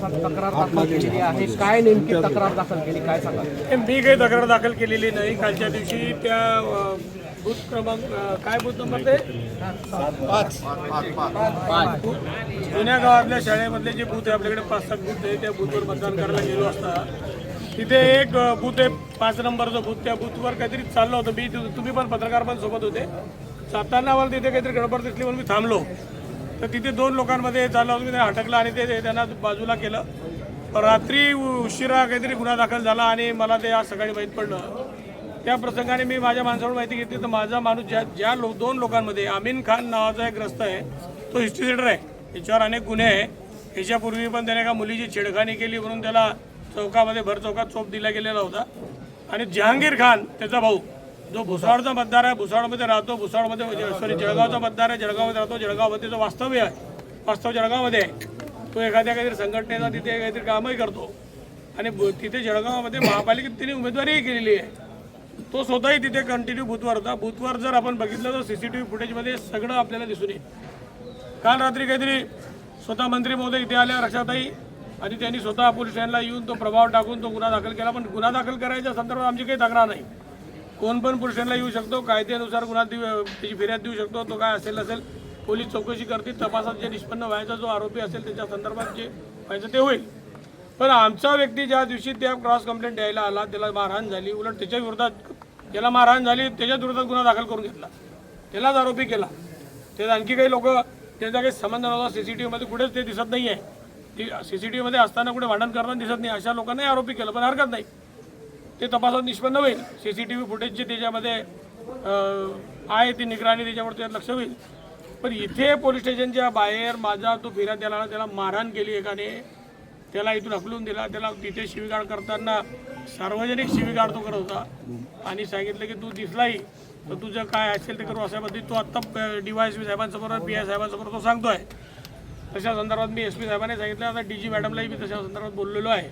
पोलिसात तक्रार दाखल केलेली आहे. काय नेमकी तक्रार दाखल केली? काय सांगा मी काही तक्रार दाखल केलेली नाही. कालच्या दिवशी त्या बूथ क्रमांक काय बूथ नंबर ते? जुन्या गावातल्या शाळेमधले जे बूथ आहे आपल्याकडे पाच सात बूथ आहे त्या बूथवर मतदान करायला गेलो असता तिथे एक बूथ आहे पाच नंबरचं बूथ. त्या बूथवर काहीतरी चाललं होतं. मी तु- तुम्ही पण पत्रकार पण सोबत होते. जाताना मला तिथे काहीतरी गडबड दिसली म्हणून मी थांबलो. तर तिथे दोन लोकांमध्ये चाललं होतं मी त्यांना अटकलं आणि ते त्यांना बाजूला केलं. रात्री उशिरा काहीतरी गुन्हा दाखल झाला आणि मला ते आज सकाळी माहीत पडलं. त्या प्रसंगाने मी माझ्या माणसाकडून माहिती घेतली तर माझा माणूस ज्या ज्या लो दोन लोकांमध्ये अमीन खान नावाचा एक ग्रस्त आहे तो हिस्ट्री सेटर आहे. याच्यावर अनेक गुन्हे आहे. याच्यापूर्वी पण त्याने एका मुलीची छेडखानी केली म्हणून त्याला चौकामध्ये भर चौकात चोप दिला गेलेला होता. आणि जहांगीर खान त्याचा भाऊ जो भुसावळचा मतदार आहे भुसावळमध्ये राहतो भुसावळमध्ये म्हणजे, सॉरी जळगावचा मतदार आहे जळगावमध्ये राहतो. जळगावमध्ये जो वास्तव्य आहे वास्तव जळगावमध्ये आहे तो एखाद्या काहीतरी संघटनेचा तिथे काहीतरी कामही करतो. आणि ब- तिथे जळगावमध्ये महापालिकेत तिने उमेदवारीही केलेली आहे. तो स्वतःही तिथे कंटिन्यू बुथवर होता. बुथवर जर आपण बघितलं तर सी सी टी व्ही फुटेजमध्ये सगळं आपल्याला दिसून येईल. काल रात्री काहीतरी स्वतः मंत्री महोदय इथे आल्या रक्षाताई आणि त्यांनी स्वतः पोलीस स्टेशनला येऊन तो प्रभाव टाकून तो गुन्हा दाखल केला. पण गुन्हा दाखल करायच्या संदर्भात आमची काही तक्रार नाही. कोण पण पुरुषांना येऊ शकतो कायद्यानुसार गुन्हा त्याची फिर्याद देऊ शकतो तो काय असेल असेल पोलीस चौकशी करतील तपासात जे निष्पन्न व्हायचा जो आरोपी असेल त्याच्या संदर्भात जे व्हायचं ते होईल. पण आमचा व्यक्ती ज्या दिवशी त्या क्रॉस कंप्लेंट द्यायला आला त्याला मारहाण झाली उलट त्याच्या विरोधात ज्याला मारहाण झाली त्याच्या विरोधात गुन्हा दाखल करून घेतला. त्यालाच आरोपी केला. त्यात आणखी काही लोक त्यांचा काही संबंध नव्हता सी सी टी व्हीमध्ये कुठेच ते दिसत नाही आहे ती सी सी टी व्हीमध्ये असताना कुठे भांडण करताना दिसत नाही अशा लोकांनाही आरोपी केलं पण हरकत नाही. ते तपासात निष्पन्न होईल. सी सी टी व्ही फुटेजचे त्याच्यामध्ये आहे ती निगराणी त्याच्यावर त्यात लक्ष होईल. पण इथे पोलीस स्टेशनच्या बाहेर माझा तो फिरा त्याला आला, त्याला मारहाण केली एकाने. त्याला इथून हकलून दिला. त्याला तिथे शिवीगाळ करताना सार्वजनिक शिवीगाळ तो करत होता. आणि सांगितलं की तू दिसलाही तर तुझं काय असेल ते करू अशा पद्धती तो आत्ता डी वाय एस पी साहेबांसमोर पी आय साहेबांसमोर तो सांगतोय. तशा संदर्भात मी एस पी साहेबांनी सांगितलं. आता डी जी मॅडमलाही मी तशा संदर्भात बोललेलो आहे.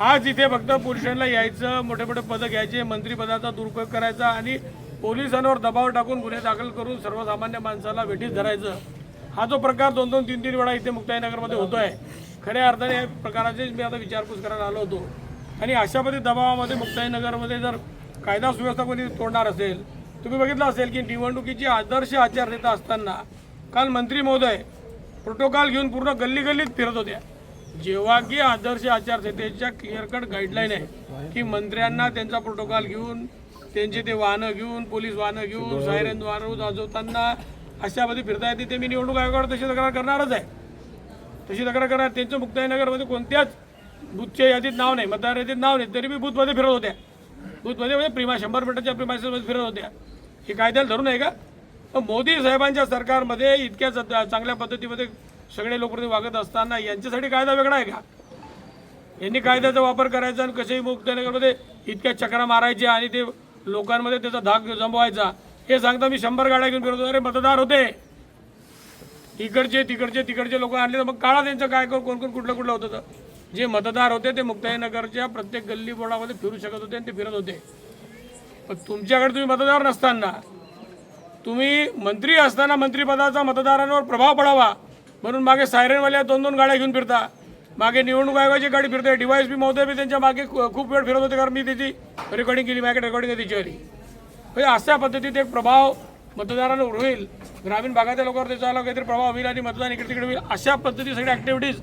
आज इथे फक्त पुरुषांना यायचं मोठे मोठे पदं घ्यायचे मंत्रीपदाचा दुरुपयोग करायचा आणि पोलिसांवर दबाव टाकून गुन्हे दाखल करून सर्वसामान्य माणसाला वेठीत धरायचं. हा जो प्रकार दोन दोन तीन तीन वेळा इथे मुक्ताईनगरमध्ये होतो आहे खऱ्या अर्थाने या प्रकाराचीच मी आता विचारपूस करायला आलो होतो. आणि अशा पद्धती दबावामध्ये मुक्ताईनगरमध्ये जर कायदा सुव्यवस्था कोणी तोडणार असेल तुम्ही बघितलं असेल की निवडणुकीची आदर्श आचारसंहिता असताना काल मंत्री महोदय प्रोटोकॉल घेऊन पूर्ण गल्ली गल्लीत फिरत होत्या जेव्हा की आदर्श आचारसंहितेच्या क्लिअर कट गाईडलाईन आहे की मंत्र्यांना त्यांचा प्रोटोकॉल घेऊन त्यांचे ते वाहनं घेऊन पोलीस वाहनं घेऊन सायरन वाहनं वाजवताना अशा मध्ये फिरता येते ते मी निवडणूक आयोगाकडे तशी तक्रार करणारच आहे. तशी तक्रार करणार. त्यांचं मुक्ताईनगरमध्ये कोणत्याच बूथच्या यादीत नाव नाही मतदार यादीत नाव नाही तरी मी बूथमध्ये फिरत होत्या. बूथमध्ये म्हणजे प्रिमा शंभर मिनिटाच्या प्रिमासेसमध्ये फिरत होत्या. हे कायद्याला धरून आहे का? मोदी साहेबांच्या सरकारमध्ये इतक्या चांगल्या पद्धतीमध्ये सगळे लोक वागत असताना यांच्यासाठी कायदा वेगळा आहे का? यांनी कायद्याचा वापर करायचा आणि कसेही मुक्तनगरमध्ये इतक्या चक्रा मारायच्या आणि ते लोकांमध्ये त्याचा धाक जमवायचा हे सांगता मी शंभर गाड्या घेऊन फिरतो अरे मतदार होते. इकडचे तिकडचे तिकडचे लोक आणले तर मग काळा त्यांचं काय कोण कोण कोण कुठलं कुठलं होतं तर. जे मतदार होते ते मुक्ताईनगरच्या प्रत्येक गल्ली बोर्डामध्ये फिरू शकत होते आणि ते फिरत होते. पण तुमच्याकडे तुम्ही मतदार नसताना तुम्ही मंत्री असताना मंत्रिपदाचा मतदारांवर प्रभाव पडावा. म्हणून मागे सायरनवाल्या दोन दोन गाड्या घेऊन फिरता. मागे निवडणूक आयोगाची गाडी फिरते. डिवायस बी महोदय बी त्यांच्या मागे खूप वेळ फिरत होते कारण मी त्याची रेकॉर्डिंग केली माझ्याकडे रेकॉर्डिंग आहे त्याची आली म्हणजे अशा पद्धतीत एक प्रभाव मतदारांना होईल ग्रामीण भागातल्या लोकांवर त्याचा काहीतरी प्रभाव होईल आणि मतदान इकडे तिकडे होईल. अशा पद्धती सगळ्या ॲक्टिव्हिटीज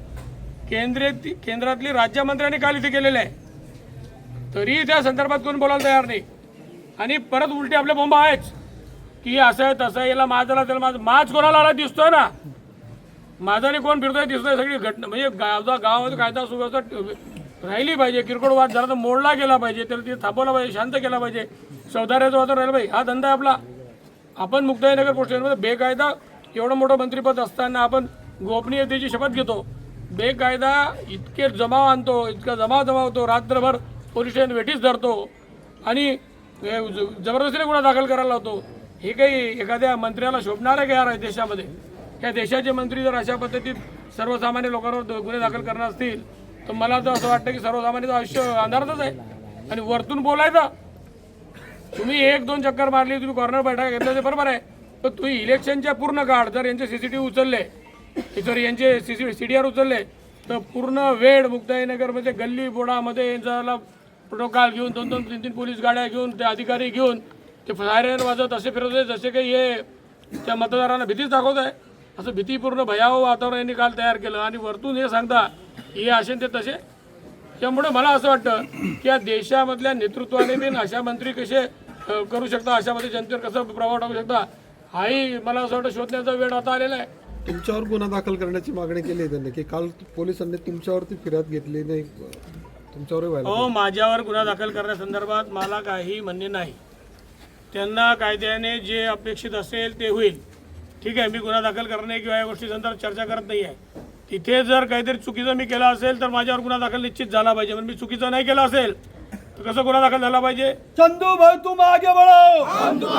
केंद्रीय केंद्रातली राज्यमंत्र्यांनी काल इथे केलेल्या आहे तरी त्या संदर्भात कोण बोलायला तयार नाही. आणि परत उलटी आपल्या बोंबा आहेच. की असं आहे तसं आहे याला माझाला त्याला माझ माझ कोणाला आला दिसतोय ना? माझाने कोण फिरतोय दिसतोय सगळी घटना म्हणजे गावचा गावामध्ये कायदा सुव्यवस्था राहिली पाहिजे. किरकोळ वाद झाला तर मोडला गेला पाहिजे. तर तिथे थांबवला पाहिजे शांत केला पाहिजे. सौदार्याचं वातावरण राहिलं पाहिजे. हा धंदा आपला. आपण मुक्ताईनगर पोस्टेशनमध्ये बेकायदा एवढं मोठं मंत्रिपद असताना आपण गोपनीयतेची शपथ घेतो. बेकायदा इतके जमाव आणतो इतका जमाव जमावतो रात्रभर पोलीस स्टेशन वेठीच धरतो. आणि हे ज- जबरदस्तीने गुन्हा दाखल करायला लावतो. हे काही एखाद्या मंत्र्याला शोभणार आहे का देशामध्ये? या देशाचे मंत्री जर अशा पद्धतीत सर्वसामान्य लोकांवर गुन्हे दाखल करणार असतील तर मला तर असं वाटतं की सर्वसामान्याचं आयुष्य अंधारातच आहे. आणि वरतून बोलायचं. तुम्ही एक दोन चक्कर मारली तुम्ही कॉर्नर बैठक घेतलं ते बरोबर आहे. पण तुम्ही इलेक्शनच्या पूर्ण काळ जर यांचे सी सी टी व्ही उचलले सॉरी यांचे C C C D R उचलले तर पूर्ण वेळ मुक्ताईनगरमध्ये गल्ली बोडामध्ये यांचा प्रोटोकॉल घेऊन दोन दोन तीन तीन पोलीस गाड्या घेऊन ते अधिकारी घेऊन ते सायरन वाजवत असे फिरवत जसे काही हे त्या मतदारांना भीतीच दाखवत आहे. असं भीतीपूर्ण भयावह वातावरण यांनी काल तयार केलं. आणि वरतून हे सांगता हे असे न ते तसे. त्यामुळे मला असं वाटतं की या देशामधल्या नेतृत्वाने बिन अशा मंत्री कसे करू शकता? अशामध्ये जनतेवर कसं प्रभाव टाकू शकता? हाही मला असं वाटतं शोधण्याचा वेळ आता आलेला आहे. तुमच्यावर गुन्हा दाखल करण्याची मागणी केली आहे त्यांनी की काल पोलिसांनी तुमच्यावरती फिर्याद घेतली नाही तुमच्यावरही व्हायला हो माझ्यावर गुन्हा दाखल करण्यासंदर्भात मला काही म्हणणे नाही. त्यांना कायद्याने जे अपेक्षित असेल ते होईल. ठीक आहे मी गुन्हा दाखल करणे किंवा या गोष्टी संदर्भात चर्चा करत नाही आहे. तिथे जर काहीतरी चुकीचं मी केलं असेल तर माझ्यावर गुन्हा दाखल निश्चित झाला पाहिजे. पण मी चुकीचं नाही केलं असेल तर कसं गुन्हा दाखल झाला पाहिजे? चंदू भाई तुम आगे बढ़ो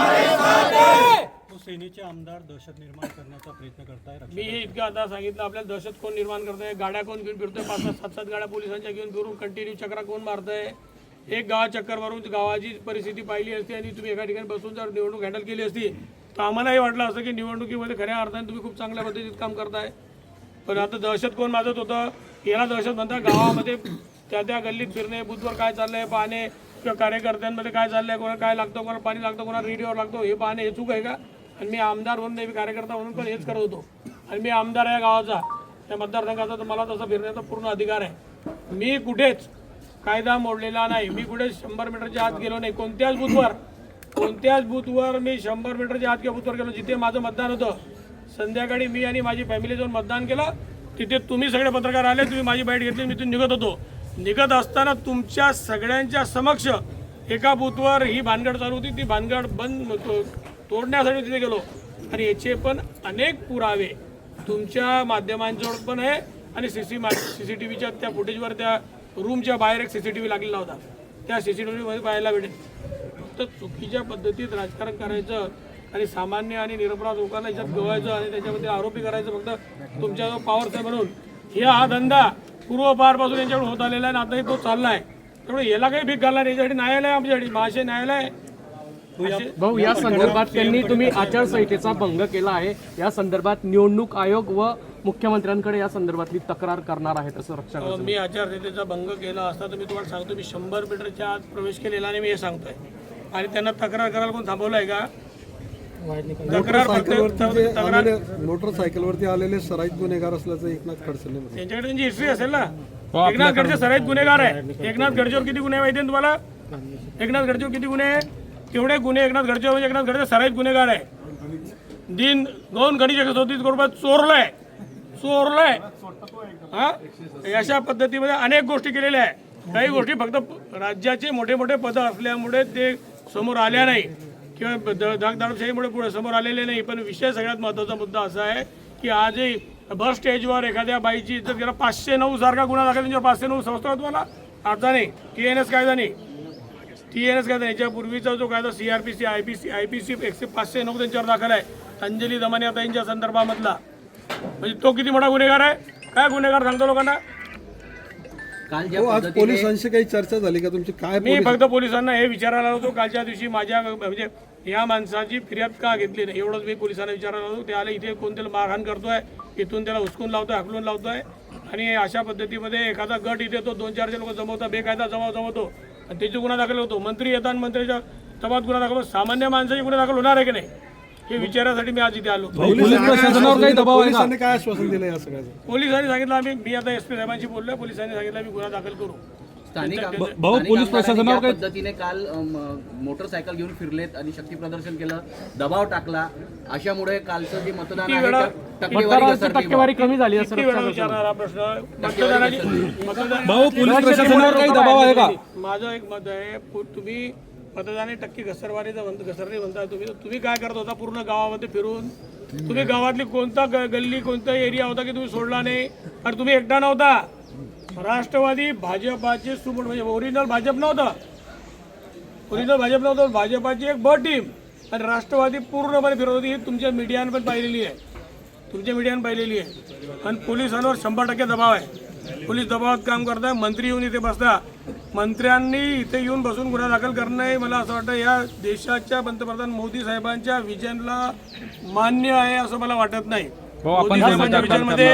सेनेचे आमदार दहशत निर्माण करण्याचा प्रयत्न करताय मी हे इतकं आता सांगितलं आपल्याला दहशत कोण निर्माण करतंय? गाड्या कोण घेऊन फिरतोय? पाच सात सात सात गाड्या पोलिसांच्या घेऊन फिरून कंटिन्यू चक्रा कोण मारतंय? एक गाव चक्कर मारून गावाची परिस्थिती पाहिली असती आणि तुम्ही एका ठिकाणी बसून जर निवडणूक हँडल केली असती तर आम्हालाही वाटलं असं की निवडणुकीमध्ये खऱ्या अर्थाने तुम्ही खूप चांगल्या पद्धतीत काम करताय. पण आता दहशत कोण माजत होतं? याला दहशत म्हणता गावामध्ये त्या त्या गल्लीत फिरणे बुथवर काय चाललंय पाहणे किंवा कार्यकर्त्यांमध्ये काय चाललंय कोणाला काय लागतं कोणाला पाणी लागतं कोणाला रेडिओवर लागतो हे पाहणे हे चूक आहे का? आणि मी आमदार म्हणून नाही मी कार्यकर्ता म्हणून पण हेच करत होतो. आणि मी आमदार आहे गावाचा. त्या मतदारसंघाचा तर मला तसा फिरण्याचा पूर्ण अधिकार आहे. मी कुठेच कायदा मोडलेला नाही. मी कुठेच शंभर मीटरच्या आत गेलो नाही. कोणत्याच बुथवर कोणत्याच बूथवर मी शंभर मीटरच्या आत किंवा बूथवर गेलो जिथे माझं मतदान होतं संध्याकाळी मी आणि माझी फॅमिली जाऊन मतदान केलं. तिथे तुम्ही सगळे पत्रकार आले तुम्ही माझी बाईट घेतली मी तिथून निघत होतो. निघत असताना तुमच्या सगळ्यांच्या समक्ष एका बूथवर ही भानगड चालू होती. ती भानगड बंद तो- तोडण्यासाठी तिथे गेलो. आणि याचे पण अनेक पुरावे तुमच्या माध्यमांजवळ पण आहे. आणि सी सी मा सी सी टी व्हीच्या त्या फुटेजवर त्या रूमच्या बाहेर एक सी सी टी व्ही लागलेला होता. त्या सी सी टी व्हीमध्ये पाहायला भेटेल. फक्त चुकीच्या पद्धतीत राजकारण करायचं आणि सामान्य आणि निरपराध लोकांना याच्यात गवायचं आणि त्याच्यामध्ये आरोपी करायचं फक्त तुमच्याजवळ पॉवर आहे म्हणून. हे हा धंदा पूर्वपारपासून यांच्याकडे होत आलेला आहे आणि आताही तो चालला आहे त्यामुळे याला काही भीक घालणार नाही. याच्यासाठी न्यायालय आमच्यासाठी महाशय न्यायालय भाऊ या संदर्भात त्यांनी तुम्ही आचारसंहितेचा भंग केला आहे. या संदर्भात निवडणूक आयोग व मुख्यमंत्र्यांकडे या संदर्भातली तक्रार करणार आहेत असं रक्षा मी आचारसंहितेचा भंग केला असता तर मी तुम्हाला सांगतो मी शंभर मीटरच्या आत प्रवेश केलेला आणि मी हे सांगतोय. आणि त्यांना तक्रार करायला कोण थांबवलं आहे का तक्रार फक्त मोटरसायकलवरती तक्रार आलेले मोटरसायकलवरती आलेले सराईत गुन्हेगार असल्याचं एकनाथ खडसेंनी म्हटलं. त्यांच्याकडे त्यांची हिस्ट्री असेल ना? एकनाथ खडसे सराईत गुन्हेगार आहे. एकनाथ खडसेवर किती गुन्हे माहिती आहे तुम्हाला? एकनाथ खडसेवर किती गुन्हे? आहे? केवढे गुन्हे एकनाथ खडसेवर? म्हणजे एकनाथ खडसे सराईत गुन्हेगार आहे. दिन दोन चौतीस करोड रुपये चोरलाय. चोरलाय. हा? अशा पद्धतीमध्ये अनेक गोष्टी केलेल्या आहे. काही गोष्टी फक्त राज्याचे मोठे मोठे पद असल्यामुळे ते समोर आल्या नाही किंवा दागदारशाहीमुळे पुढे समोर आलेले नाही. पण विषय सगळ्यात महत्त्वाचा मुद्दा असा आहे की आजही बस स्टेजवर एखाद्या बाईची इज्जत गेला पाचशे नऊ सारखा गुन्हा दाखल त्यांच्यावर पाचशे नऊ संस्था तुम्हाला? आता नाही. टी एन एस कायदा नाही. टी एन एस कायदा नाही. याच्यापूर्वीचा जो कायदा C R P C I P C I P C एकशे पाचशे नऊ त्यांच्यावर दाखल आहे. अंजली दमाने आता यांच्या संदर्भामधला. म्हणजे तो किती मोठा गुन्हेगार आहे? काय गुन्हेगार सांगतो लोकांना? हो आज पोलिसांशी काही चर्चा झाली का? तुमची काय मी फक्त पोलिसांना हे विचारायला होतो कालच्या दिवशी माझ्या म्हणजे या माणसाची फिर्याद का घेतली नाही? एवढंच मी पोलिसांना विचारायला होतो. ते आले इथे कोण त्याला मारहाण करतोय इथून त्याला उचकून लावतोय हकलून लावतोय. आणि अशा पद्धतीमध्ये एखादा गट इथे तो दोन चारशे लोक जमवतो बेकायदा जमाव जमवतो. आणि त्याची गुन्हा दाखल होतो. मंत्री येतात मंत्र्याच्या जबात गुन्हा दाखल होतो. सामान्य माणसाची गुन्हा दाखल होणार आहे की नाही? हे विचारासाठी मी आज इथे आलो. पोलिसांनी काय आश्वासन दिलं या सगळ्याचं? पोलिसांनी सांगितलं आम्ही मी आता एस पी साहेबांशी बोललोय पोलिसांनी सांगितलं आम्ही गुन्हा दाखल करू. स्थानिक आम- भाऊ, स्थानिक पोलीस आमदारांनी प्रशासनावर काही- पद्धतीने काल अम, मोटरसायकल घेऊन फिरलेत आणि शक्ती प्रदर्शन केलं दबाव टाकला. अशामुळे कालचं जे मतदान किती आहे वेळा- त्या टक्केवारी कमी झाली असं किती वेळा विचारणार हा प्रश्न? मतदान भाऊ पोलीस प्रशासनावर काही दबाव आहे का? माझं एक मत आहे पु- तुम्ही मतदाने टक्के घसरवारीचं म्हणत घसरणी म्हणता तुम्ही तुम्ही काय करत होता पूर्ण गावामध्ये फिरून? तुम्ही गावातली कोणता ग- गल्ली कोणता एरिया होता की तुम्ही सोडला नाही? आणि तुम्ही एकटा नव्हता? राष्ट्रवादी भाजपाचे सुमट म्हणजे ओरिजिनल भाजप नव्हतं. ओरिजिनल भाजप नव्हतं भाजपाची एक ब टीम आणि राष्ट्रवादी पूर्णपणे फिरत होती ही तुमच्या मीडियाने पण पाहिलेली आहे. तुमच्या मीडियाने पाहिलेली आहे. आणि पोलिसांवर शंभर टक्के दबाव आहे. पोलीस दबावात काम करताय मंत्री येऊन इथे बसता. मंत्र्यांनी इथे येऊन बसून गुन्हा दाखल करणं हे मला असं वाटतं या देशाच्या पंतप्रधान मोदी साहेबांच्या विजनला मान्य आहे असं मला वाटत नाही. मोदी साहेबांच्या विजनमध्ये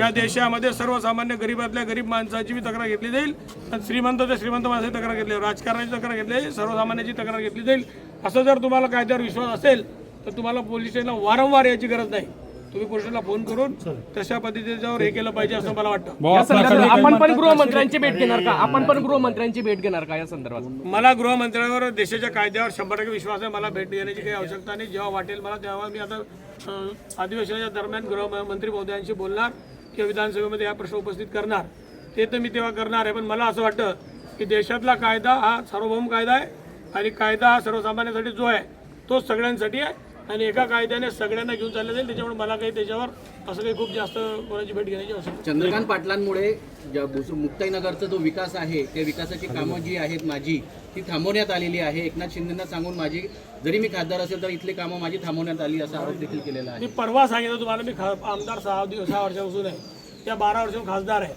या देशामध्ये सर्वसामान्य गरीबातल्या गरीब माणसाची बी तक्रार घेतली जाईल. आणि श्रीमंत ते श्रीमंत माणसाची तक्रार घेतली जाईल. राजकारणाची तक्रार घेतली जाईल. सर्वसामान्याची तक्रार घेतली जाईल. असं जर तुम्हाला कायद्यावर विश्वास असेल तर तुम्हाला पोलीस स्टेशनला वारंवार याची गरज नाही. तुम्ही स्टेशनला फोन करून तशा पद्धतीच्यावर हे केलं पाहिजे असं मला वाटतं. या संदर्भात आपण पण गृहमंत्र्यांची भेट घेणार का? आपण पण गृहमंत्र्यांची भेट घेणार का या संदर्भात? मला गृहमंत्र्यांवर देशाच्या कायद्यावर शंभर टक्के विश्वास आहे. मला भेट देण्याची काही आवश्यकता नाही. जेव्हा वाटेल मला तेव्हा मी आता अ, अधिवेशनाच्या दरम्यान गृहमंत्री महोदयांशी बोलणार किंवा विधानसभेमध्ये हा प्रश्न उपस्थित करणार. ते तर मी तेव्हा करणार आहे. पण मला असं वाटतं की देशातला कायदा हा सार्वभौम कायदा आहे आणि कायदा हा सर्वसामान्यांसाठी जो आहे तो सगळ्यांसाठी आहे. आणि एका कायद्याने सगळ्यांना घेऊन चाललं जाईल. त्याच्यामुळे मला काही त्याच्यावर असं काही खूप जास्त कोणाची भेट घेण्याची आवश्यकता चंद्रकांत पाटलांमुळे ज्या भुस- मुक्ताईनगरचा जो विकास आहे त्या विकासाची कामं जी आहेत माझी ती थांबवण्यात आलेली आहे. एकनाथ शिंदेना सांगून माझी जरी मी खासदार असेल तर इथली कामं माझी थांबवण्यात आली असा आरोप देखील केलेला आहे. मी परवा सांगितलं तुम्हाला मी खा- आमदार सहा दिवस सहा वर्षापासून आहे. त्या बारा वर्षापासून खासदार आहे.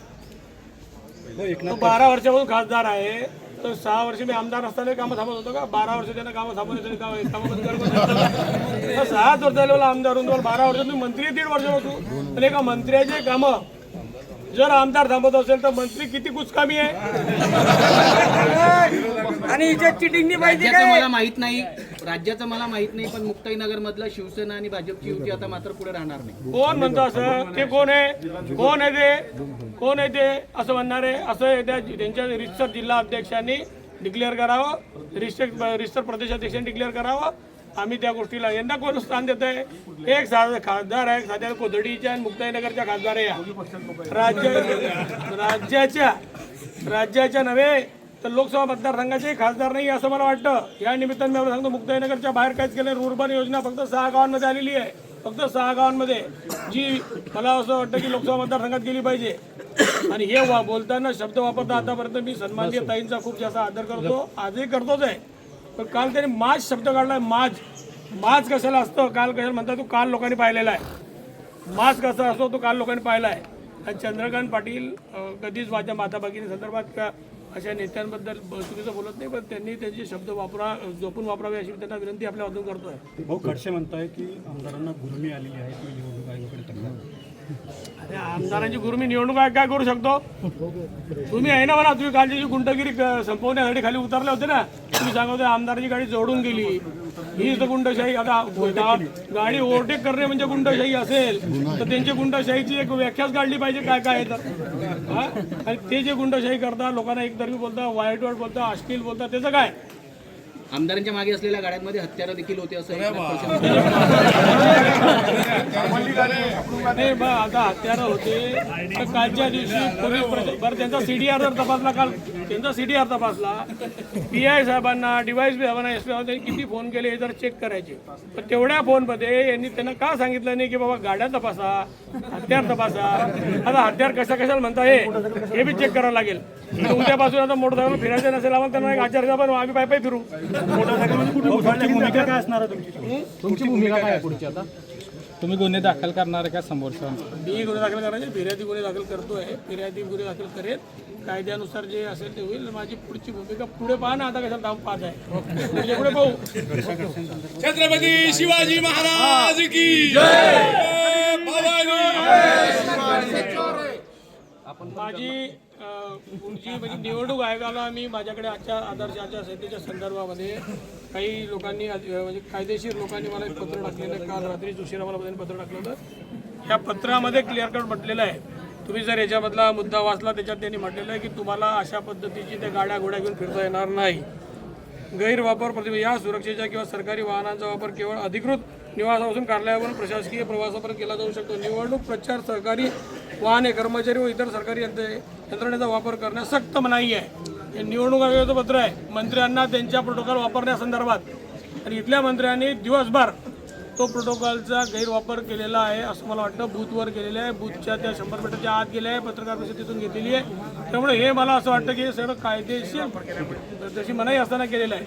तो बारा वर्षापासून खासदार आहे. तर सहा वर्ष मी आमदार असताना कामं थांबत होतो का? बारा वर्ष त्यांना कामं थांबवण्यासाठी काम कामं बंद करत होतो. सहाच वर्ष झाले मला आमदार होऊन तुम्हाला बारा वर्ष मी मंत्री दीड वर्षापासून पण एका मंत्र्याचे कामं जर आमदार थांबत असेल तर मंत्री किती कुचकामी आहे? आणि हिच्यात चिटिंग पाहिजे राज्याचं मला माहीत नाही. राज्याचं मला माहीत नाही पण मुक्ताईनगर मधलं शिवसेना आणि भाजपची युती आता मात्र पुढे राहणार नाही. कोण म्हणतो असं? ते कोण आहे? कोण आहे ते? कोण आहे ते? असं म्हणणार आहे? असं त्या त्यांच्या रिस्टर जिल्हा अध्यक्षांनी डिक्लेअर करावं. रिस्टर रिस्टर प्रदेशाध्यक्षांनी डिक्लेअर करावं. आम्ही त्या गोष्टीला यंदा कोण स्थान देत आहे एक सा खासदार आहे साध्या कोथडीच्या आणि मुक्ताईनगरच्या खासदार आहे या. राज्य राज्याच्या राज्याच्या नव्हे तर लोकसभा मतदारसंघाचे खासदार नाही असं मला वाटतं. या निमित्तानं मी सांगतो मुक्ताईनगरच्या बाहेर काहीच केलं रुर्बन योजना फक्त सहा गावांमध्ये आलेली आहे. फक्त सहा गावांमध्ये जी मला असं वाटतं की लोकसभा मतदारसंघात गेली पाहिजे. आणि हे वा बोलताना शब्द वापरता आतापर्यंत मी सन्माननीय ताईंचा खूप जास्त आदर करतो. आजही करतोच आहे. पण काल त्याने माझ शब्द काढला आहे माझ माझ कशाला असतं? काल कशाला म्हणतात तो काल लोकांनी पाहिलेला आहे. मास्क कसा असतो? तो काल लोकांनी पाहिला आहे आणि चंद्रकांत पाटील कधीच माझ्या माता भगिनी संदर्भात का अशा नेत्यांबद्दल ब- चुकीचं बोलत नाही पण त्यांनी त्यांचे शब्द वापरा जपून वापरावे अशी त्यांना विनंती आपल्या वाटून करतोय. भाऊ खडसे म्हणताय की आमदारांना गुरमी आलेली आहे आमदारांची गुरु मी निवडणूक आयोग काय करू शकतो? तुम्ही आहे ना म्हणा तुम्ही कालची गुंडगिरी संपवण्यासाठी खाली उतरले होते ना तुम्ही सांगत होते आमदाराची गाडी जोडून गेली. ही तर गुंडशाही आता गाडी ओव्हरटेक करणे म्हणजे गुंडशाही असेल तर त्यांची गुंडशाहीची एक व्याख्याच काढली पाहिजे काय काय तर. आणि ते जे गुंडशाही करतात लोकांना एकतर्फी बोलता वाईट वाईट बोलता अश्लील बोलता त्याचं काय? आमदारांच्या मागे असलेल्या गाड्यांमध्ये हत्यारं देखील होते असं. नाही आता हत्यारं होते. तर कालच्या दिवशी पोलीस त्यांचा सीडीआर जर तपासला काल. त्यांचा सीडीआर तपासला पी आय साहेबांना डिवाईस साहेबांना एस पी त्यांनी किती फोन केले हे जर चेक करायचे. पण तेवढ्या फोनमध्ये यांनी त्यांना का सांगितलं नाही की बाबा गाड्या तपासा हत्यार तपासा? आता हत्यार कशा कशाला म्हणता हे? हे बी चेक करावं लागेल. उद्यापासून आता मोटरसायकल फिरायचं नसेल आम्हाला त्यांना एक आचार पण आम्ही पाय पाय फिरू. भूमिका काय असणार आहे तुमची? तुमची भूमिका काय पुढची आता? तुम्ही गुन्हे दाखल करणार का समोरचा मी गुन्हे दाखल करायचे फिर्यादी गुन्हे दाखल करतोय. फिर्यादी गुन्हे दाखल करेल. कायद्यानुसार जे असेल ते होईल. माझी पुढची भूमिका पुढे पहा ना. आता कशा धाव पाहत आहे. पुढे पुढे पाहू. छत्रपती शिवाजी महाराज की जय भवानी. माझी पुढची म्हणजे निवडणूक आयोगाला मी माझ्याकडे आजच्या आदर्श आचारसंहितेच्या संदर्भामध्ये काही लोकांनी म्हणजे कायदेशीर लोकांनी मला एक पत्र टाकलेलं आहे. काल रात्री उशिरा मला त्यांनी पत्र टाकलं होतं या पत्रामध्ये क्लिअर कट म्हटलेलं आहे तुम्ही जर याच्यामधला मुद्दा वाचला त्याच्यात त्यांनी म्हटलेलं आहे की तुम्हाला अशा पद्धतीची त्या गाड्या घोड्या घेऊन फिरता येणार नाही गैरवापर प्रतिबंध. या सुरक्षेच्या किंवा सरकारी वाहनांचा वापर केवळ अधिकृत निवासापासून कार्यालयावरून प्रशासकीय प्रवासापर्यंत केला जाऊ शकतो. निवडणूक प्रचार सरकारी वाहने कर्मचारी व इतर सरकारी यंत्र यंत्रणेचा वापर करण्यास सक्त मनाई आहे. हे निवडणूक आयोगाचं पत्र आहे. मंत्र्यांना त्यांच्या प्रोटोकॉल वापरण्यासंदर्भात. आणि इथल्या मंत्र्यांनी दिवसभर तो प्रोटोकॉलचा गैरवापर केलेला आहे असं मला वाटतं. बूथवर केलेलं आहे. बूथच्या त्या शंभर मीटरच्या आत गेले आहे. पत्रकार परिषदेतून घेतलेली आहे. त्यामुळे हे मला असं वाटतं की हे सगळं कायदेशीर जशी मनाई असताना केलेलं आहे.